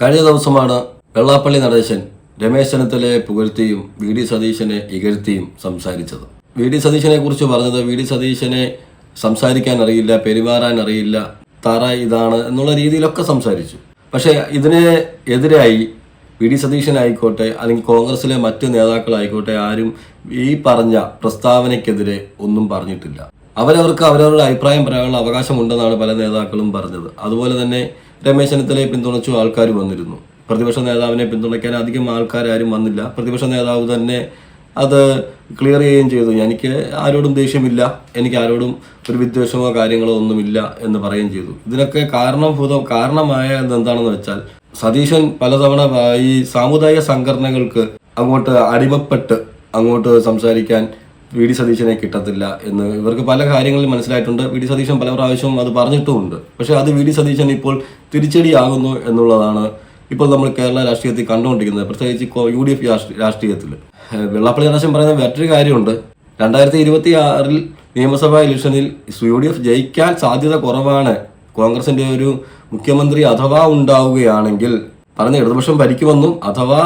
കഴിഞ്ഞ ദിവസമാണ് വെള്ളാപ്പള്ളി നടേശൻ രമേശ് ചെന്നിത്തലയെ പുകഴ്ത്തിയും വി ഡി സതീശനെ ഇകഴ്ത്തിയും സംസാരിച്ചത്. വി ഡി സതീശനെ കുറിച്ച് പറഞ്ഞത് വി ഡി സതീശനെ സംസാരിക്കാൻ അറിയില്ല പെരുമാറാൻ അറിയില്ല തറ ഇതാണ് എന്നുള്ള രീതിയിലൊക്കെ സംസാരിച്ചു. പക്ഷേ ഇതിന് എതിരായി വി ഡി സതീശനായിക്കോട്ടെ അല്ലെങ്കിൽ കോൺഗ്രസിലെ മറ്റ് നേതാക്കളായിക്കോട്ടെ ആരും ഈ പറഞ്ഞ പ്രസ്താവനയ്ക്കെതിരെ ഒന്നും പറഞ്ഞിട്ടില്ല. അവരവർക്ക് അവരവരുടെ അഭിപ്രായം പറയാനുള്ള അവകാശമുണ്ടെന്നാണ് പല നേതാക്കളും പറഞ്ഞത്. അതുപോലെ തന്നെ രമേശ് ചെന്നിത്തലയെ പിന്തുണച്ചു ആൾക്കാർ വന്നിരുന്നു. പ്രതിപക്ഷ നേതാവിനെ പിന്തുണയ്ക്കാൻ അധികം ആൾക്കാരും വന്നില്ല. പ്രതിപക്ഷ നേതാവ് തന്നെ അത് ക്ലിയർ ചെയ്യുകയും ചെയ്തു. എനിക്ക് ആരോടും ദേഷ്യമില്ല. എനിക്ക് ആരോടും ഒരു വിദ്വേഷമോ കാര്യങ്ങളോ ഒന്നുമില്ല എന്ന് പറയുകയും ചെയ്തു. ഇതിനൊക്കെ കാരണഭൂതം കാരണമായ എന്താണെന്ന് വെച്ചാൽ സതീശൻ പലതവണ ഈ സാമുദായിക സംഘടനകൾക്ക് അങ്ങോട്ട് അടിമപ്പെട്ട് അങ്ങോട്ട് സംസാരിക്കാൻ വി ഡി സതീശനെ കിട്ടത്തില്ല എന്ന് ഇവർക്ക് പല കാര്യങ്ങളിൽ മനസ്സിലായിട്ടുണ്ട്. വി ഡി സതീശൻ പല പ്രാവശ്യവും അത് പറഞ്ഞിട്ടുമുണ്ട്. പക്ഷെ അത് വി ഡി സതീശൻ ഇപ്പോൾ തിരിച്ചടിയാകുന്നു എന്നുള്ളതാണ് ഇപ്പോൾ നമ്മൾ കേരള രാഷ്ട്രീയത്തിൽ കണ്ടുകൊണ്ടിരിക്കുന്നത്. പ്രത്യേകിച്ച് യു ഡി എഫ് രാഷ്ട്രീയത്തിൽ വെള്ളാപ്പള്ളി നടേശൻ പറയുന്ന മറ്റൊരു കാര്യമുണ്ട്. രണ്ടായിരത്തി ഇരുപത്തി ആറിൽ നിയമസഭാ ഇലക്ഷനിൽ യു ഡി എഫ് ജയിക്കാൻ സാധ്യത കുറവാണ്. കോൺഗ്രസിന്റെ ഒരു മുഖ്യമന്ത്രി അഥവാ ഉണ്ടാവുകയാണെങ്കിൽ പറഞ്ഞ ഇടതുപക്ഷം ഭരിക്കുമെന്നും അഥവാ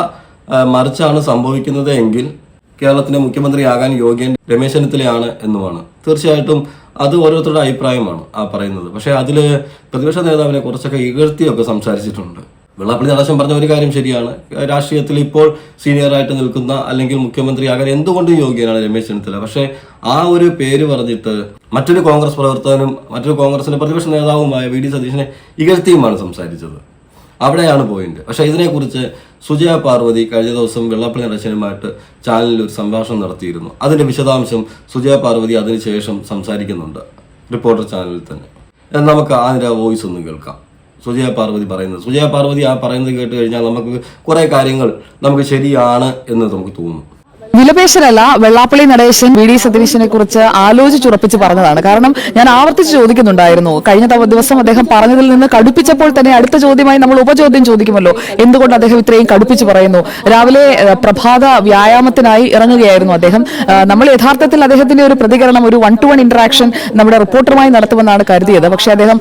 മറിച്ചാണ് സംഭവിക്കുന്നത് എങ്കിൽ കേരളത്തിന്റെ മുഖ്യമന്ത്രിയാകാൻ യോഗ്യൻ രമേശ് ചെന്നിത്തലയാണ് എന്നുമാണ്. തീർച്ചയായിട്ടും അത് ഓരോരുത്തരുടെ അഭിപ്രായമാണ് ആ പറയുന്നത്. പക്ഷേ അതിൽ പ്രതിപക്ഷ നേതാവിനെ കുറച്ചൊക്കെ ഇകഴ്ത്തിയൊക്കെ സംസാരിച്ചിട്ടുണ്ട്. വെള്ളാപ്പള്ളി നടേശൻ പറഞ്ഞ ഒരു കാര്യം ശരിയാണ്. രാഷ്ട്രീയത്തിൽ ഇപ്പോൾ സീനിയറായിട്ട് നിൽക്കുന്ന അല്ലെങ്കിൽ മുഖ്യമന്ത്രിയാകാൻ എന്തുകൊണ്ടും യോഗ്യനാണ് രമേശ് ചെന്നിത്തല. പക്ഷേ ആ ഒരു പേര് പറഞ്ഞിട്ട് മറ്റൊരു കോൺഗ്രസ് പ്രവർത്തകനും മറ്റൊരു കോൺഗ്രസിന്റെ പ്രതിപക്ഷ നേതാവുമായ വി ഡി സതീശനെ ഇകഴ്ത്തിയുമാണ് സംസാരിച്ചത്. അവിടെയാണ് പോയിന്റ് പക്ഷേ ഇതിനെക്കുറിച്ച് സുജയ പാർവതി കഴിഞ്ഞ ദിവസം വെള്ളപ്പള്ളി നടശനുമായിട്ട് ചാനലിൽ ഒരു സംഭാഷണം നടത്തിയിരുന്നു. അതിന്റെ വിശദാംശം സുജയ പാർവതി അതിനുശേഷം സംസാരിക്കുന്നുണ്ട്. റിപ്പോർട്ടർ ചാനലിൽ തന്നെ. നമുക്ക് അതിന്റെ വോയിസ് ഒന്ന് കേൾക്കാം. സുജയ പാർവതി പറയുന്നത് സുജയ പാർവതി ആ പറയുന്നത് കേട്ട് കഴിഞ്ഞാൽ നമുക്ക് കുറേ കാര്യങ്ങൾ നമുക്ക് ശരിയാണ് എന്ന് നമുക്ക് തോന്നും. വിലപേശലല്ല വെള്ളാപ്പള്ളി നടേശൻ വി ഡി സതീശനെ കുറിച്ച് ആലോചിച്ചുറപ്പിച്ച് പറഞ്ഞതാണ്. കാരണം ഞാൻ ആവർത്തിച്ച് ചോദിക്കുന്നുണ്ടായിരുന്നു. കഴിഞ്ഞ ദിവസം അദ്ദേഹം പറഞ്ഞതിൽ നിന്ന് കടുപ്പിച്ചപ്പോൾ തന്നെ അടുത്ത ചോദ്യമായി നമ്മൾ ഉപചോദ്യം ചോദിക്കുമല്ലോ. എന്തുകൊണ്ട് അദ്ദേഹം ഇത്രയും കടുപ്പിച്ച് പറയുന്നു? രാവിലെ പ്രഭാത വ്യായാമത്തിനായി ഇറങ്ങുകയായിരുന്നു അദ്ദേഹം. നമ്മൾ യഥാർത്ഥത്തിൽ അദ്ദേഹത്തിന്റെ ഒരു പ്രതികരണം ഒരു വൺ ടു വൺ ഇന്ററാക്ഷൻ നമ്മുടെ റിപ്പോർട്ടറുമായി നടത്തുമെന്നാണ് കരുതിയത്. പക്ഷെ അദ്ദേഹം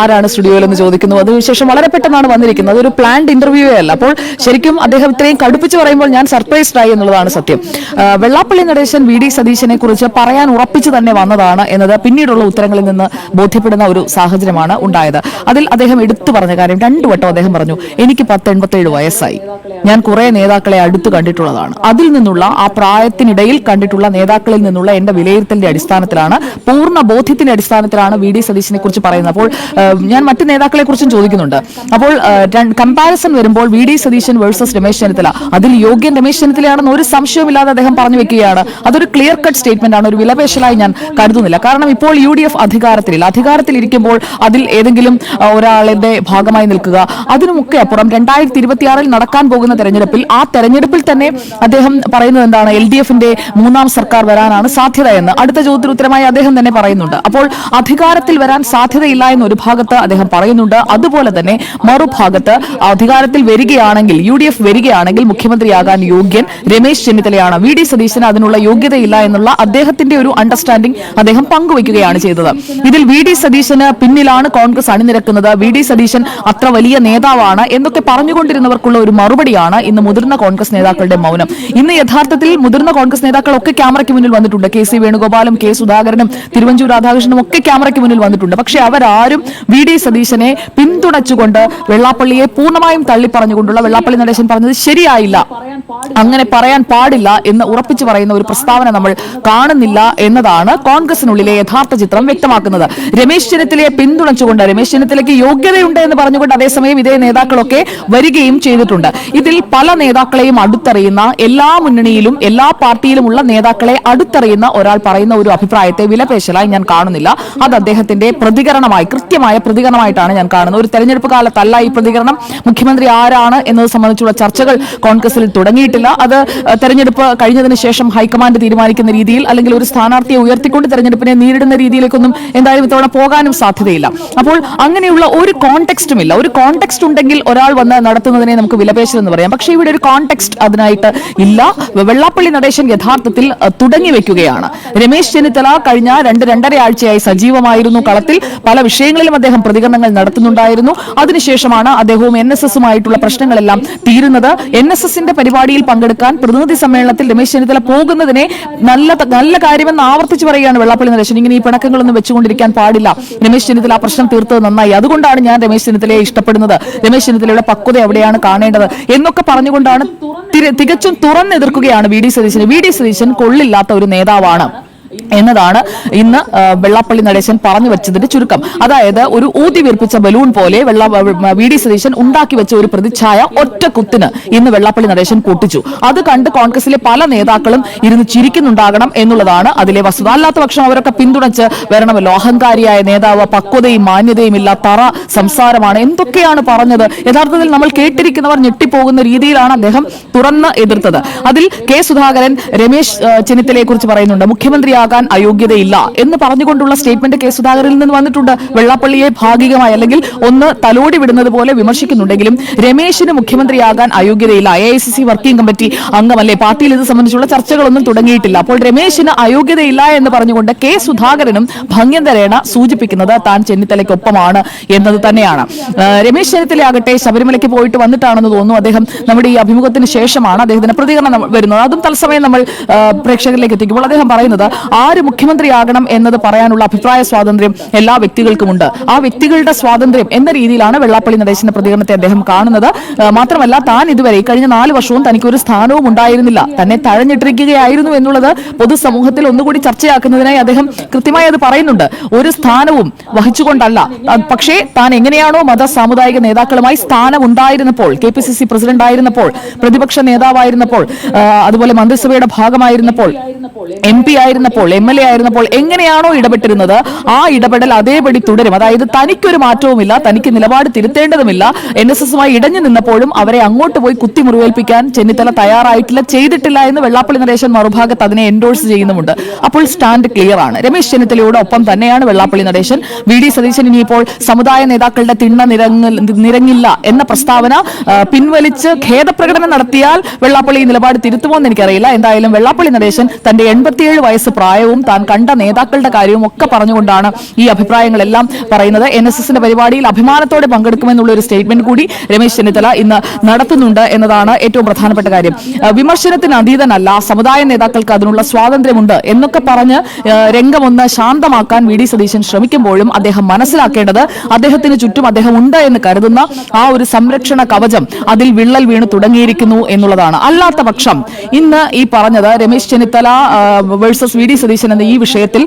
ആരാണ് സ്റ്റുഡിയോയിൽ എന്ന് ചോദിക്കുന്നു. അതിനുശേഷം വളരെ പെട്ടെന്നാണ് വന്നിരിക്കുന്നത്. ഒരു പ്ലാൻഡ് ഇന്റർവ്യൂ അല്ല. അപ്പോൾ ശരിക്കും അദ്ദേഹം ഇത്രയും കടുപ്പിച്ച് പറയുമ്പോൾ ഞാൻ സർപ്രൈസ്ഡ് ആയി എന്നുള്ളതാണ് സത്യം. വെള്ളാപ്പള്ളി നടേശൻ വി ഡി സതീശനെ കുറിച്ച് പറയാൻ ഉറപ്പിച്ചു തന്നെ വന്നതാണ് എന്നത് പിന്നീടുള്ള ഉത്തരങ്ങളിൽ നിന്ന് ബോധ്യപ്പെടുന്ന ഒരു സാഹചര്യമാണ് ഉണ്ടായത്. അതിൽ അദ്ദേഹം എടുത്തു പറഞ്ഞ കാര്യം രണ്ടു വട്ടം അദ്ദേഹം പറഞ്ഞു എനിക്ക് പത്ത് എൺപത്തേഴ് വയസ്സായി. ഞാൻ കുറെ നേതാക്കളെ അടുത്ത് കണ്ടിട്ടുള്ളതാണ്. അതിൽ നിന്നുള്ള ആ പ്രായത്തിനിടയിൽ കണ്ടിട്ടുള്ള നേതാക്കളിൽ നിന്നുള്ള എന്റെ വിലയിരുത്തലിന്റെ അടിസ്ഥാനത്തിലാണ് പൂർണ ബോധ്യത്തിന്റെ അടിസ്ഥാനത്തിലാണ് വി ഡി സതീശനെ കുറിച്ച് പറയുന്നത്. അപ്പോൾ ഞാൻ മറ്റു നേതാക്കളെ കുറിച്ചും ചോദിക്കുന്നുണ്ട്. അപ്പോൾ കമ്പാരിസൺ വരുമ്പോൾ V D Satheesan versus Ramesh Chennithala. അതിൽ യോഗ്യൻ രമേശ് ചെന്നിത്തലയാണെന്ന് ഒരു സംശയവുമില്ലാതെ അദ്ദേഹം പറഞ്ഞു വെക്കുകയാണ്. അതൊരു ക്ലിയർ കട്ട് സ്റ്റേറ്റ്മെന്റ് ആണ്. ഒരു വിലപേശലായി ഞാൻ കരുതുന്നില്ല. കാരണം ഇപ്പോൾ യു ഡി എഫ് അധികാരത്തിലില്ല. അധികാരത്തിലിരിക്കുമ്പോൾ അതിൽ ഏതെങ്കിലും ഒരാളുടെ ഭാഗമായി നിൽക്കുക. അതിനുമൊക്കെ അപ്പുറം രണ്ടായിരത്തി ഇരുപത്തിയാറിൽ നടക്കാൻ പോകുന്ന തെരഞ്ഞെടുപ്പിൽ ആ തെരഞ്ഞെടുപ്പിൽ തന്നെ അദ്ദേഹം പറയുന്നത് എന്താണ്? എൽ ഡി എഫിന്റെ മൂന്നാം സർക്കാർ വരാനാണ് സാധ്യത എന്ന്. അടുത്ത ചോദ്യത്തിന് ഉത്തരമായി അദ്ദേഹം തന്നെ പറയുന്നുണ്ട്. അപ്പോൾ അധികാരത്തിൽ വരാൻ സാധ്യതയില്ല എന്ന് ഒരു ഭാഗത്ത് അദ്ദേഹം പറയുന്നുണ്ട്. അതുപോലെ തന്നെ മറുഭാഗത്ത് അധികാരത്തിൽ വരികയാണെങ്കിൽ യു ഡി എഫ് വരികയാണെങ്കിൽ മുഖ്യമന്ത്രിയാകാൻ യോഗ്യൻ രമേശ് ചെന്നിത്തലയാണ് വി ഡി സതീശന് അതിനുള്ള യോഗ്യതയില്ല എന്നുള്ള അദ്ദേഹത്തിന്റെ ഒരു അണ്ടർസ്റ്റാൻഡിംഗ് അദ്ദേഹം പങ്കുവയ്ക്കുകയാണ് ചെയ്തത്. ഇതിൽ വി ഡി സതീശന് പിന്നിലാണ് കോൺഗ്രസ് അണിനിരക്കുന്നത്. വി ഡി സതീശൻ അത്ര വലിയ നേതാവാണ് എന്നൊക്കെ പറഞ്ഞുകൊണ്ടിരുന്നവർക്കുള്ള ഒരു മറുപടിയാണ് ഇന്ന് മുതിർന്ന കോൺഗ്രസ് നേതാക്കളുടെ മൗനം. ഇന്ന് യഥാർത്ഥത്തിൽ മുതിർന്ന കോൺഗ്രസ് നേതാക്കളൊക്കെ ക്യാമറയ്ക്ക് മുന്നിൽ വന്നിട്ടുണ്ട്. കെ സി വേണുഗോപാലും കെ സുധാകരനും തിരുവഞ്ചൂർ രാധാകൃഷ്ണനും ഒക്കെ ക്യാമറയ്ക്ക് മുന്നിൽ വന്നിട്ടുണ്ട്. പക്ഷേ അവരാരും വി ഡി സതീശനെ പിന്തുണച്ചുകൊണ്ട് വെള്ളാപ്പള്ളിയെ പൂർണമായും തള്ളിപ്പറഞ്ഞുകൊണ്ടുള്ള വെള്ളാപ്പള്ളി നടേശൻ പറഞ്ഞത് ശരിയായില്ല. അങ്ങനെ പറയാൻ പാടില്ല. എന്ന് ഉറപ്പിച്ചു പറയുന്ന ഒരു പ്രസ്താവന നമ്മൾ കാണുന്നില്ല എന്നതാണ് കോൺഗ്രസിനുള്ളിലെ യഥാർത്ഥ ചിത്രം വ്യക്തമാക്കുന്നത്. രമേശ് ചെന്നിത്തലയെ പിന്തുണച്ചുകൊണ്ട് രമേശ് ചെന്നിത്തലയ്ക്ക് യോഗ്യതയുണ്ട് എന്ന് പറഞ്ഞുകൊണ്ട് അതേസമയം ഇതേ നേതാക്കളൊക്കെ വരികയും ചെയ്തിട്ടുണ്ട്. ഇതിൽ പല നേതാക്കളെയും അടുത്തറിയുന്ന എല്ലാ മുന്നണിയിലും എല്ലാ പാർട്ടിയിലുമുള്ള നേതാക്കളെ അടുത്തറിയുന്ന ഒരാൾ പറയുന്ന ഒരു അഭിപ്രായത്തെ വിലപേശലായി ഞാൻ കാണുന്നില്ല. അത് അദ്ദേഹത്തിന്റെ പ്രതികരണമായി കൃത്യമായ പ്രതികരണമായിട്ടാണ് ഞാൻ കാണുന്നത്. ഒരു തെരഞ്ഞെടുപ്പ് കാലത്തല്ല ഈ പ്രതികരണം. മുഖ്യമന്ത്രി ആരാണ് എന്നത് സംബന്ധിച്ചുള്ള ചർച്ചകൾ കോൺഗ്രസിൽ തുടങ്ങിയിട്ടില്ല. അത് തെരഞ്ഞെടുപ്പ് തെരഞ്ഞെടുപ്പ് കഴിഞ്ഞതിന് ശേഷം ഹൈക്കമാൻഡ് തീരുമാനിക്കുന്ന രീതിയിൽ അല്ലെങ്കിൽ ഒരു സ്ഥാനാർത്ഥിയെ ഉയർത്തിക്കൊണ്ട് തെരഞ്ഞെടുപ്പിനെ നേരിടുന്ന രീതിയിലേക്കൊന്നും എന്തായാലും ഇത്തവണ പോകാനും സാധ്യതയില്ല. അപ്പോൾ അങ്ങനെയുള്ള ഒരു കോൺടെക്സ്റ്റും ഇല്ല ഒരു കോൺടെക്സ്റ്റ് ഉണ്ടെങ്കിൽ ഒരാൾ വന്ന് നടത്തുന്നതിനെ നമുക്ക് വിലപേശലെന്ന് പറയാം. പക്ഷേ ഇവിടെ ഒരു കോൺടെക്സ്റ്റ് അതിനായിട്ട് ഇല്ല. വെള്ളാപ്പള്ളി നടേശൻ യഥാർത്ഥത്തിൽ തുടങ്ങി വെക്കുകയാണ്. രമേശ് ചെന്നിത്തല കഴിഞ്ഞ രണ്ട് രണ്ടര ആഴ്ചയായി സജീവമായിരുന്നു കളത്തിൽ. പല വിഷയങ്ങളിലും അദ്ദേഹം പ്രതികരണങ്ങൾ നടത്തുന്നുണ്ടായിരുന്നു. അതിനുശേഷമാണ് അദ്ദേഹവും എൻ എസ് എസുമായിട്ടുള്ള പ്രശ്നങ്ങളെല്ലാം തീരുന്നത്. എൻ എസ് എസിന്റെ പരിപാടിയിൽ പങ്കെടുക്കാൻ പ്രതിനിധി സമ്മേളനത്തിൽ രമേശ് ചെന്നിത്തല പോകുന്നതിനെ നല്ല നല്ല കാര്യമെന്ന് ആവർത്തിച്ച് പറയുകയാണ് വെള്ളാപ്പള്ളി നരേശൻ. ഇങ്ങനെ ഈ പിണക്കങ്ങളൊന്നും വെച്ചുകൊണ്ടിരിക്കാൻ പാടില്ല. രമേശ് ചെന്നിത്തല ആ പ്രശ്നം തീർത്തത് നന്നായി. അതുകൊണ്ടാണ് ഞാൻ രമേശ് ചെന്നിത്തലയെ ഇഷ്ടപ്പെടുന്നത്. രമേശ് ചെന്നിത്തലയുടെ പക്വത എവിടെയാണ് കാണേണ്ടത് എന്നൊക്കെ പറഞ്ഞുകൊണ്ടാണ് തികച്ചും തുറന്നെതിർക്കുകയാണ് V. D. Satheesan V. D. Satheesan കൊള്ളില്ലാത്ത ഒരു നേതാവാണ്. എന്നതാണ് ഇന്ന് വെള്ളാപ്പള്ളി നടേശൻ പറഞ്ഞു വെച്ചതിന്റെ ചുരുക്കം. അതായത് ഒരു ഊതി വീർപ്പിച്ച ബലൂൺ പോലെ വെള്ള വി ഡി സതീശൻ ഉണ്ടാക്കി വെച്ച ഒരു പ്രതിച്ഛായ ഒറ്റ കുത്തിന് ഇന്ന് വെള്ളാപ്പള്ളി നടേശൻ കൂട്ടിച്ചു. അത് കണ്ട് കോൺഗ്രസിലെ പല നേതാക്കളും ഇരുന്ന് ചിരിക്കുന്നുണ്ടാകണം എന്നുള്ളതാണ് അതിലെ വസ്തുത. അല്ലാത്ത പക്ഷം അവരൊക്കെ പിന്തുണച്ച് വരണമല്ലോ. അഹങ്കാരിയായ നേതാവ് പക്വതയും മാന്യതയും ഇല്ല തറ സംസാരമാണ് എന്തൊക്കെയാണ് പറഞ്ഞത്? യഥാർത്ഥത്തിൽ നമ്മൾ കേട്ടിരിക്കുന്നവർ ഞെട്ടിപ്പോകുന്ന രീതിയിലാണ് അദ്ദേഹം തുറന്ന് എതിർത്തത്. അതിൽ കെ സുധാകരൻ രമേശ് ചെന്നിത്തലയെ കുറിച്ച് പറയുന്നുണ്ട്. മുഖ്യമന്ത്രിയാകാൻ അയോഗ്യതയില്ല എന്ന് പറഞ്ഞുകൊണ്ടുള്ള സ്റ്റേറ്റ്മെന്റ് കെ സുധാകരനിൽ നിന്ന് വന്നിട്ടുണ്ട്. വെള്ളാപ്പള്ളിയെ ഭാഗികമായി അല്ലെങ്കിൽ ഒന്ന് തലോടി വിടുന്നത് പോലെ വിമർശിക്കുന്നുണ്ടെങ്കിലും രമേശിന് മുഖ്യമന്ത്രിയാകാൻ അയോഗ്യതയില്ല. എ വർക്കിംഗ് കമ്മിറ്റി അംഗമല്ലേ? പാർട്ടിയിൽ ഇത് സംബന്ധിച്ചുള്ള ചർച്ചകളൊന്നും തുടങ്ങിയിട്ടില്ല. അപ്പോൾ രമേശിന് അയോഗ്യതയില്ല എന്ന് പറഞ്ഞുകൊണ്ട് കെ സുധാകരനും ഭംഗ്യന്തരേണ സൂചിപ്പിക്കുന്നത് താൻ ചെന്നിത്തലയ്ക്കൊപ്പമാണ് എന്നത് തന്നെയാണ്. രമേശ് ചെന്നിത്തലയാകട്ടെ ശബരിമലയ്ക്ക് പോയിട്ട് വന്നിട്ടാണെന്ന് തോന്നുന്നു. അദ്ദേഹം നമ്മുടെ ഈ അഭിമുഖത്തിന് ശേഷമാണ് അദ്ദേഹത്തിന് പ്രതികരണം വരുന്നത്. അതും തത്സമയം നമ്മൾ പ്രേക്ഷകരിലേക്ക് എത്തിക്കുമ്പോൾ അദ്ദേഹം പറയുന്നത് ആര് മുഖ്യമന്ത്രിയാകണം എന്നത് പറയാനുള്ള അഭിപ്രായ സ്വാതന്ത്ര്യം എല്ലാ വ്യക്തികൾക്കുമുണ്ട്. ആ വ്യക്തികളുടെ സ്വാതന്ത്ര്യം എന്ന രീതിയിലാണ് വെള്ളാപ്പള്ളി നടേശന്റെ പ്രതികരണത്തെ അദ്ദേഹം കാണുന്നത്. മാത്രമല്ല താൻ ഇതുവരെ കഴിഞ്ഞ നാല് വർഷവും തനിക്ക് ഒരു സ്ഥാനവും ഉണ്ടായിരുന്നില്ല. തന്നെ തഴഞ്ഞിട്ടിരിക്കുകയായിരുന്നു എന്നുള്ളത് പൊതുസമൂഹത്തിൽ ഒന്നുകൂടി ചർച്ചയാക്കുന്നതിനായി അദ്ദേഹം കൃത്യമായി അത് പറയുന്നുണ്ട്. ഒരു സ്ഥാനവും വഹിച്ചുകൊണ്ടല്ല. പക്ഷേ താൻ എങ്ങനെയാണോ മത സാമുദായിക നേതാക്കളുമായി സ്ഥാനം ഉണ്ടായിരുന്നപ്പോൾ K P C C president ആയിരുന്നപ്പോൾ പ്രതിപക്ഷ നേതാവായിരുന്നപ്പോൾ അതുപോലെ മന്ത്രിസഭയുടെ ഭാഗമായിരുന്നപ്പോൾ എം പി ആയിരുന്നപ്പോൾ എം എൽ എ ആയിരുന്നപ്പോൾ എങ്ങനെയാണോ ഇടപെട്ടിരുന്നത് ആ ഇടപെടൽ അതേപടി തുടരും. അതായത് തനിക്കൊരു മാറ്റവുമില്ല തനിക്ക് നിലപാട് തിരുത്തേണ്ടതുമില്ല. എൻ എസ് എസുമായി ഇടഞ്ഞു നിന്നപ്പോഴും അവരെ അങ്ങോട്ട് പോയി കുത്തി മുറിവേൽപ്പിക്കാൻ ചെന്നിത്തല തയ്യാറായിട്ടില്ല ചെയ്തിട്ടില്ല എന്ന് വെള്ളാപ്പള്ളി നടേശൻ മറുഭാഗത്ത് അതിനെ എൻഡോഴ്സ് ചെയ്യുന്നുമുണ്ട്. അപ്പോൾ സ്റ്റാൻഡ് ക്ലിയർ ആണ്. രമേശ് ചെന്നിത്തലയുടെ ഒപ്പം തന്നെയാണ് വെള്ളാപ്പള്ളി നടേശൻ. വി ഡി സതീശൻ ഇനിയിപ്പോൾ സമുദായ നേതാക്കളുടെ തിണ്ണ നിരങ്ങ നിരങ്ങില്ല എന്ന പ്രസ്താവന പിൻവലിച്ച് ഖേദപ്രകടനം നടത്തിയാൽ വെള്ളാപ്പള്ളി നിലപാട് തിരുത്തുമോ എന്ന് എനിക്കറിയില്ല. എന്തായാലും വെള്ളാപ്പള്ളി നടേശൻ തന്റെ എൺപത്തിയേഴ് വയസ്സ് പ്രായവും താൻ കണ്ട നേതാക്കളുടെ കാര്യവും ഒക്കെ പറഞ്ഞുകൊണ്ടാണ് ഈ അഭിപ്രായങ്ങളെല്ലാം പറയുന്നത്. എൻ എസ് എസിന്റെ പരിപാടിയിൽ അഭിമാനത്തോടെ പങ്കെടുക്കുമെന്നുള്ള ഒരു സ്റ്റേറ്റ്മെന്റ് കൂടി രമേശ് ചെന്നിത്തല ഇന്ന് നടത്തുന്നുണ്ട് എന്നതാണ് ഏറ്റവും പ്രധാനപ്പെട്ട കാര്യം. വിമർശനത്തിന് അതീതനല്ല സമുദായ നേതാക്കൾക്ക് അതിനുള്ള സ്വാതന്ത്ര്യമുണ്ട് എന്നൊക്കെ പറഞ്ഞ് രംഗമൊന്ന് ശാന്തമാക്കാൻ വി ഡി സതീശൻ ശ്രമിക്കുമ്പോഴും അദ്ദേഹം മനസ്സിലാക്കേണ്ടത് അദ്ദേഹത്തിന് ചുറ്റും അദ്ദേഹം ഉണ്ട് എന്ന് കരുതുന്ന ആ ഒരു സംരക്ഷണ കവചം അതിൽ വിള്ളൽ വീണ് തുടങ്ങിയിരിക്കുന്നു എന്നുള്ളതാണ്. അല്ലാത്ത പക്ഷം ഇന്ന് ഈ പറഞ്ഞത് Ramesh Chennithala versus V D Satheesan എന്ന ഈ വിഷയത്തിൽ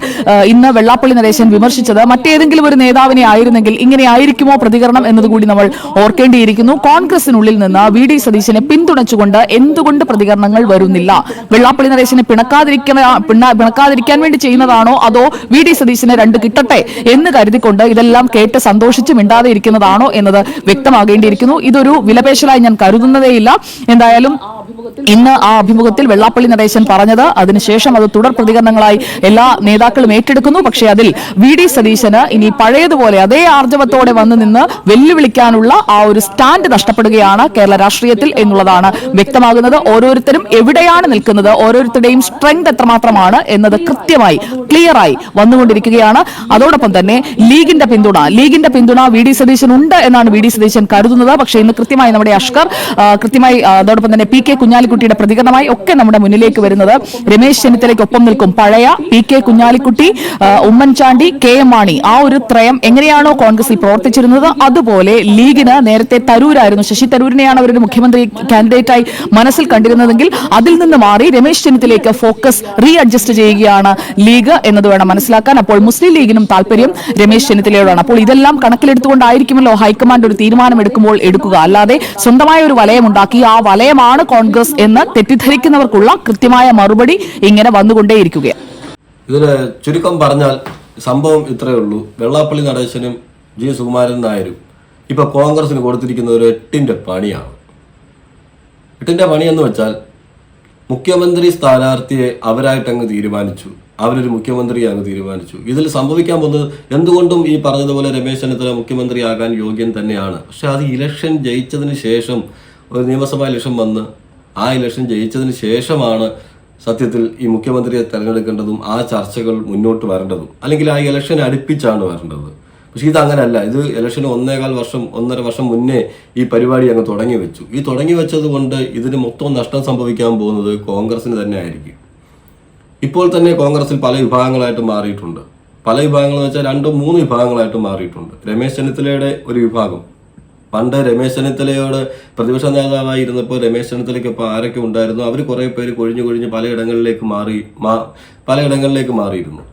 ഇന്ന് വെള്ളാപ്പള്ളി നടേശൻ വിമർശിച്ചത് മറ്റേതെങ്കിലും ഒരു നേതാവിനെ ആയിരുന്നെങ്കിൽ ഇങ്ങനെ ആയിരിക്കുമോ പ്രതികരണം എന്നതുകൂടി നമ്മൾ ഓർക്കേണ്ടിയിരിക്കുന്നു. കോൺഗ്രസിനുള്ളിൽ നിന്ന് വി ഡി സതീശനെ പിന്തുണച്ചുകൊണ്ട് എന്തുകൊണ്ട് പ്രതികരണങ്ങൾ വരുന്നില്ല? വെള്ളാപ്പള്ളി നടേശനെ പിണക്കാതിരിക്കുന്ന പിണക്കാതിരിക്കാൻ വേണ്ടി ചെയ്യുന്നതാണോ അതോ വി ഡി സതീശനെ രണ്ട് കിട്ടട്ടെ എന്ന് കരുതിക്കൊണ്ട് ഇതെല്ലാം കേട്ട് സന്തോഷിച്ച് മിണ്ടാതെ ഇരിക്കുന്നതാണോ എന്നത് വ്യക്തമാകേണ്ടിയിരിക്കുന്നു. ഇതൊരു വിലപേശലായി ഞാൻ കരുതുന്നതേയില്ല. എന്തായാലും ഇന്ന് ആ അഭിമുഖത്തിൽ വെള്ളാപ്പള്ളി നടേശൻ പറഞ്ഞത് അതിനുശേഷം അത് തുടർ പ്രതികരണങ്ങളായി എല്ലാ നേതാക്കളും ഏറ്റെടുക്കുന്നു. പക്ഷേ അതിൽ വി ഡി സതീശന് ഇനി പഴയതുപോലെ അതേ ആർജവത്തോടെ വന്നു നിന്ന് വെല്ലുവിളിക്കാനുള്ള ആ ഒരു സ്റ്റാൻഡ് നഷ്ടപ്പെടുകയാണ് കേരള രാഷ്ട്രീയത്തിൽ എന്നുള്ളതാണ് വ്യക്തമാകുന്നത്. ഓരോരുത്തരും എവിടെയാണ് നിൽക്കുന്നത്? ഓരോരുത്തരുടെയും സ്ട്രെങ്ത് എത്രമാത്രമാണ് എന്നത് കൃത്യമായി ക്ലിയറായി വന്നുകൊണ്ടിരിക്കുകയാണ്. അതോടൊപ്പം തന്നെ ലീഗിന്റെ പിന്തുണ ലീഗിന്റെ പിന്തുണ വി ഡി സതീശൻ ഉണ്ട് എന്നാണ് വി ഡി സതീശൻ കരുതുന്നത്. പക്ഷേ ഇന്ന് കൃത്യമായി നമ്മുടെ അഷ്കർ കൃത്യമായി അതോടൊപ്പം തന്നെ പി കെ കുഞ്ഞാലിക്കുട്ടിയുടെ പ്രതികരണമായി ഒക്കെ നമ്മുടെ മുന്നിലേക്ക് വരുന്നത്. രമേശ് ചെന്നിത്തലയ്ക്കൊപ്പം നിൽക്കും പഴയ P K Kunhalikutty Oommen Chandy K M Mani. ആ ഒരു ത്രയം എങ്ങനെയാണോ കോൺഗ്രസിൽ പ്രവർത്തിച്ചിരുന്നത്? അതുപോലെ ലീഗിന് നേരത്തെ തരൂരായിരുന്നു. ശശി തരൂരിനെയാണ് അവരുടെ മുഖ്യമന്ത്രി കാൻഡിഡേറ്റായി മനസ്സിൽ കണ്ടിരുന്നതെങ്കിൽ അതിൽ നിന്ന് മാറി രമേശ് ചെന്നിത്തലേക്ക് ഫോക്കസ് റീ അഡ്ജസ്റ്റ് ചെയ്യുകയാണ് ലീഗ് എന്നത് വേണം മനസ്സിലാക്കാൻ. അപ്പോൾ മുസ്ലിം ലീഗിനും താല്പര്യം രമേശ് ചെന്നിത്തലയോടാണ്. അപ്പോൾ ഇതെല്ലാം കണക്കിലെടുത്തുകൊണ്ടായിരിക്കുമല്ലോ ഹൈക്കമാൻഡ് ഒരു തീരുമാനം എടുക്കുമ്പോൾ എടുക്കുക. അല്ലാതെ സ്വന്തമായ ഒരു വലയമുണ്ടാക്കി ആ വലയമാണ് കോൺഗ്രസ് എന്ന് തെറ്റിദ്ധരിക്കുന്നവർക്കുള്ള കൃത്യമായ മറുപടി ഇങ്ങനെ വന്നുകൊണ്ടേയിരിക്കുകയാണ്. ഇതിൽ ചുരുക്കം പറഞ്ഞാൽ സംഭവം ഇത്രയേ ഉള്ളൂ. വെള്ളാപ്പള്ളി നടേശനും ജി സുകുമാരൻ നായരും ഇപ്പോൾ കോൺഗ്രസിന് കൊടുത്തിരിക്കുന്ന ഒരു എട്ടിന്റെ പണിയാണ്. എട്ടിന്റെ പണി എന്ന് വെച്ചാൽ മുഖ്യമന്ത്രി സ്ഥാനാർത്ഥിയെ അവരായിട്ട് അങ്ങ് തീരുമാനിച്ചു. അവരൊരു മുഖ്യമന്ത്രിയെ അങ്ങ് തീരുമാനിച്ചു. ഇതിൽ സംഭവിക്കാൻ പോകുന്നത് എന്തുകൊണ്ടും ഈ പറഞ്ഞതുപോലെ രമേശ് ചെന്നിത്തല മുഖ്യമന്ത്രിയാകാൻ യോഗ്യൻ തന്നെയാണ്. പക്ഷെ അത് ഇലക്ഷൻ ജയിച്ചതിന് ശേഷം ഒരു നിയമസഭാ ഇലക്ഷൻ വന്ന് ആ ഇലക്ഷൻ ജയിച്ചതിന് ശേഷമാണ് സത്യത്തിൽ ഈ മുഖ്യമന്ത്രിയെ തെരഞ്ഞെടുക്കേണ്ടതും ആ ചർച്ചകൾ മുന്നോട്ട് വരേണ്ടതും അല്ലെങ്കിൽ ആ ഇലക്ഷൻ അടുപ്പിച്ചാണ് വരേണ്ടത്. പക്ഷേ ഇത് അങ്ങനെയല്ല. ഇത് ഇലക്ഷൻ ഒന്നേകാൽ വർഷം ഒന്നര വർഷം മുന്നേ ഈ പരിപാടി അങ്ങ് തുടങ്ങി വെച്ചു. ഈ തുടങ്ങി വെച്ചത് കൊണ്ട് ഇതിന് മൊത്തം നഷ്ടം സംഭവിക്കാൻ പോകുന്നത് കോൺഗ്രസിന് തന്നെ ആയിരിക്കും. ഇപ്പോൾ തന്നെ കോൺഗ്രസിൽ പല വിഭാഗങ്ങളായിട്ട് മാറിയിട്ടുണ്ട്. പല വിഭാഗങ്ങൾ എന്ന് വെച്ചാൽ രണ്ടോ മൂന്ന് വിഭാഗങ്ങളായിട്ട് മാറിയിട്ടുണ്ട്. രമേശ് ചെന്നിത്തലയുടെ ഒരു വിഭാഗം പണ്ട് രമേശ് ചെന്നിത്തലയോട് പ്രതിപക്ഷ നേതാവായി ഇരുന്നപ്പോൾ രമേശ് ചെന്നിത്തലയ്ക്കൊപ്പം ആരൊക്കെ ഉണ്ടായിരുന്നു? അവർ കുറേ പേര് കൊഴിഞ്ഞു കൊഴിഞ്ഞ് പലയിടങ്ങളിലേക്ക് മാറി മാ പലയിടങ്ങളിലേക്ക് മാറിയിരുന്നു.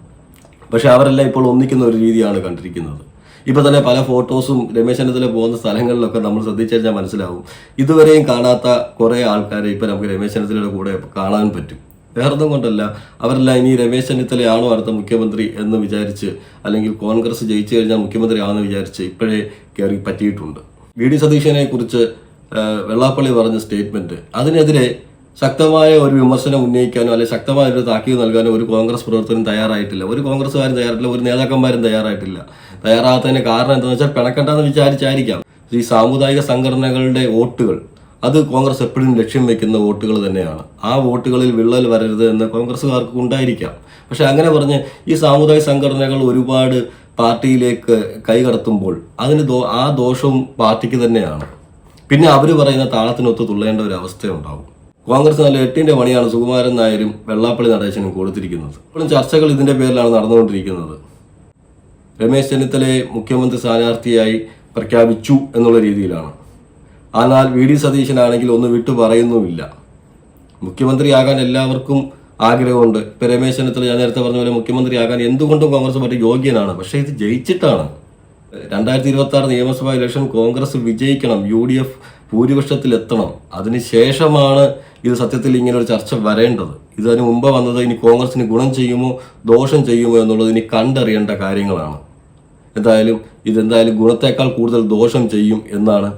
പക്ഷെ അവരെല്ലാം ഇപ്പോൾ ഒന്നിക്കുന്ന ഒരു രീതിയാണ് കണ്ടിരിക്കുന്നത്. ഇപ്പൊ തന്നെ പല ഫോട്ടോസും രമേശ് ചെന്നിത്തല പോകുന്ന സ്ഥലങ്ങളിലൊക്കെ നമ്മൾ ശ്രദ്ധിച്ചു കഴിഞ്ഞാൽ മനസ്സിലാവും. ഇതുവരെയും കാണാത്ത കുറേ ആൾക്കാരെ ഇപ്പൊ നമുക്ക് രമേശ് ചെന്നിത്തലയുടെ കൂടെ കാണാൻ പറ്റും. വേറൊന്നും കൊണ്ടല്ല. അവരെല്ലാം ഇനി രമേശ് ചെന്നിത്തലയാണോ അടുത്ത മുഖ്യമന്ത്രി എന്ന് വിചാരിച്ച് അല്ലെങ്കിൽ കോൺഗ്രസ് ജയിച്ചു കഴിഞ്ഞാൽ മുഖ്യമന്ത്രി ആണെന്ന് വിചാരിച്ച് ഇപ്പോഴേ കയറി പറ്റിയിട്ടുണ്ട്. വി ഡി സതീശനെ കുറിച്ച് വെള്ളാപ്പള്ളി പറഞ്ഞ സ്റ്റേറ്റ്മെന്റ്. അതിനെതിരെ ശക്തമായ ഒരു വിമർശനം ഉന്നയിക്കാനോ അല്ലെങ്കിൽ ശക്തമായ ഒരു താക്കീത് നൽകാനോ ഒരു കോൺഗ്രസ് പ്രവർത്തനം തയ്യാറായിട്ടില്ല. ഒരു കോൺഗ്രസ്സുകാരും തയ്യാറില്ല ഒരു നേതാക്കന്മാരും തയ്യാറായിട്ടില്ല. തയ്യാറാകാത്തതിന് കാരണം എന്താണെന്ന് വെച്ചാൽ പിണക്കണ്ടെന്ന് വിചാരിച്ചായിരിക്കാം. ഈ സാമുദായിക സംഘടനകളുടെ വോട്ടുകൾ അത് കോൺഗ്രസ് എപ്പോഴും ലക്ഷ്യം വെക്കുന്ന വോട്ടുകൾ തന്നെയാണ്. ആ വോട്ടുകളിൽ വിള്ളൽ വരരുത് എന്ന് കോൺഗ്രസ്സുകാർക്ക് ഉണ്ടായിരിക്കാം. പക്ഷെ അങ്ങനെ പറഞ്ഞ് ഈ സാമുദായിക സംഘടനകൾ ഒരുപാട് പാർട്ടിയിലേക്ക് കൈകടത്തുമ്പോൾ അതിന് ദോ ആ ദോഷവും പാർട്ടിക്ക് തന്നെയാണ്. പിന്നെ അവർ പറയുന്ന താളത്തിനൊത്ത് തുള്ളേണ്ട ഒരു അവസ്ഥയുണ്ടാവും. കോൺഗ്രസ് നല്ല എട്ടിന്റെ പണിയാണ് സുകുമാരൻ നായരും വെള്ളാപ്പള്ളി നടേശനും കൊടുത്തിരിക്കുന്നത്. ഇപ്പോഴും ചർച്ചകൾ ഇതിന്റെ പേരിലാണ് നടന്നുകൊണ്ടിരിക്കുന്നത്. രമേശ് ചെന്നിത്തലയെ മുഖ്യമന്ത്രി സ്ഥാനാർത്ഥിയായി പ്രഖ്യാപിച്ചു എന്നുള്ള രീതിയിലാണ്. എന്നാൽ വി ഡി സതീശനാണെങ്കിൽ ഒന്ന് വിട്ടു പറയുന്നുമില്ല. മുഖ്യമന്ത്രിയാകാൻ എല്ലാവർക്കും ആഗ്രഹമുണ്ട്. ഇപ്പൊ രമേശ് ചെന്നിത്തല ഞാൻ നേരത്തെ പറഞ്ഞ പോലെ മുഖ്യമന്ത്രിയാകാൻ എന്തുകൊണ്ടും കോൺഗ്രസ് പാർട്ടി യോഗ്യനാണ്. പക്ഷേ ഇത് ജയിച്ചിട്ടാണ്. രണ്ടായിരത്തി ഇരുപത്തി ആറ് നിയമസഭാ ഇലക്ഷൻ കോൺഗ്രസ് വിജയിക്കണം യു ഡി എഫ് ഭൂരിപക്ഷത്തിൽ എത്തണം അതിനുശേഷമാണ് ഇത് സത്യത്തിൽ ഇങ്ങനെ ഒരു ചർച്ച വരേണ്ടത്. ഇതിനു മുമ്പ് വന്നത് ഇനി കോൺഗ്രസിന് ഗുണം ചെയ്യുമോ ദോഷം ചെയ്യുമോ എന്നുള്ളത് ഇനി കണ്ടറിയേണ്ട കാര്യങ്ങളാണ്. എന്തായാലും ഇതെന്തായാലും ഗുണത്തേക്കാൾ കൂടുതൽ ദോഷം ചെയ്യും എന്നാണ്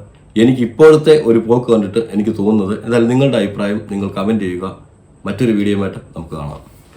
എനിക്ക് ഇപ്പോഴത്തെ ഒരു പോക്ക് കണ്ടിട്ട് എനിക്ക് തോന്നുന്നത്. എന്തായാലും നിങ്ങളുടെ അഭിപ്രായം നിങ്ങൾ കമന്റ് ചെയ്യുക. മറ്റൊരു വീഡിയോയുമായിട്ട് നമുക്ക് കാണാം.